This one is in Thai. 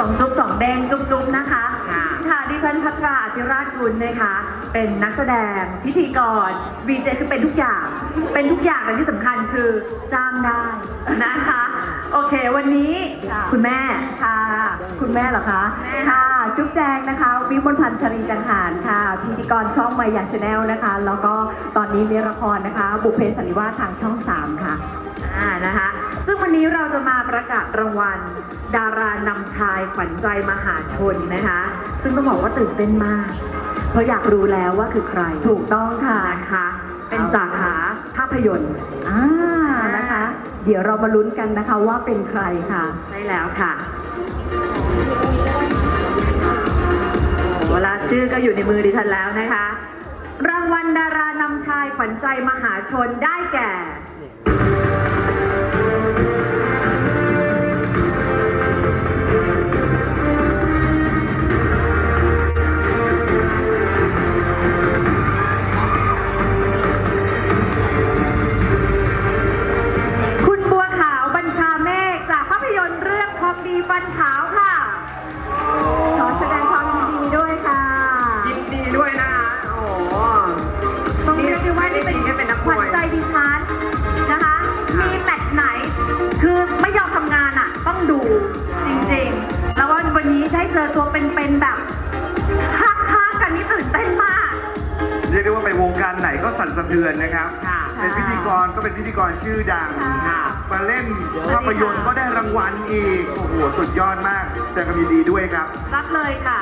สองจุ๊บสองแดงจุ๊บจุ๊บนะคะ ค่ะค่ะดิฉันพัทราอจิราชกุลนะคะ เป็นนักแสดงพิธีกรวีเจคือเป็นทุกอย่าง เป็นทุกอย่างแต่ที่สำคัญคือจ้างได้นะคะ โอเควันนี้ค่ะ คุณแม่ ค่ะ คุณแม่เหรอคะ แม่ค่ะ จุ๊บแจงนะคะวิมลพันธ์ชรีจังหารค่ะ พิธีกรช่องมายาชาแนลนะคะ แล้วก็ตอนนี้มีละครนะคะ บุพเพสันนิวาสทางช่อง 3 ค่ะ อ่านะคะซึ่งวันนี้เราจะมาประกาศรางวัล ดารานำชายขวัญใจมหาชนนะคะ ซึ่งต้องบอกว่าตื่นเต้นมาก เพราะอยากรู้แล้วว่าคือใครถูกต้องค่ะนะคะ เป็นสาขาภาพยนตร์อ่านะคะ เดี๋ยวเรามาลุ้นกันนะคะว่าเป็นใครค่ะ ใช่แล้วค่ะ ชื่อก็อยู่ในมือดิฉันแล้วนะคะ รางวัลดารานำชายขวัญใจมหาชนได้แก่คุณบัวขาวบัญชาเมฆจากภาพยนตร์เรื่องทองดีฟันขาวค่ะ วัญใจดิฉันนะคะ มีแมตช์ไหน คือไม่ยอมทำงานอะ ต้องดูจริงๆ แล้ววันวันนี้ได้เจอตัวเป็นๆแบบค้าๆกันนี่ตื่นเต้นมาก เรียกได้ว่าไปวงการไหนก็สั่นสะเทือนนะครับ ค่ะเป็นพิธีกรก็เป็นพิธีกรชื่อดัง ค่ะ มาเล่นภาพยนตร์ก็ได้รางวัลอีก โอ้โห สุดยอดมาก แสดงความยินดีด้วยครับ รับเลยค่ะ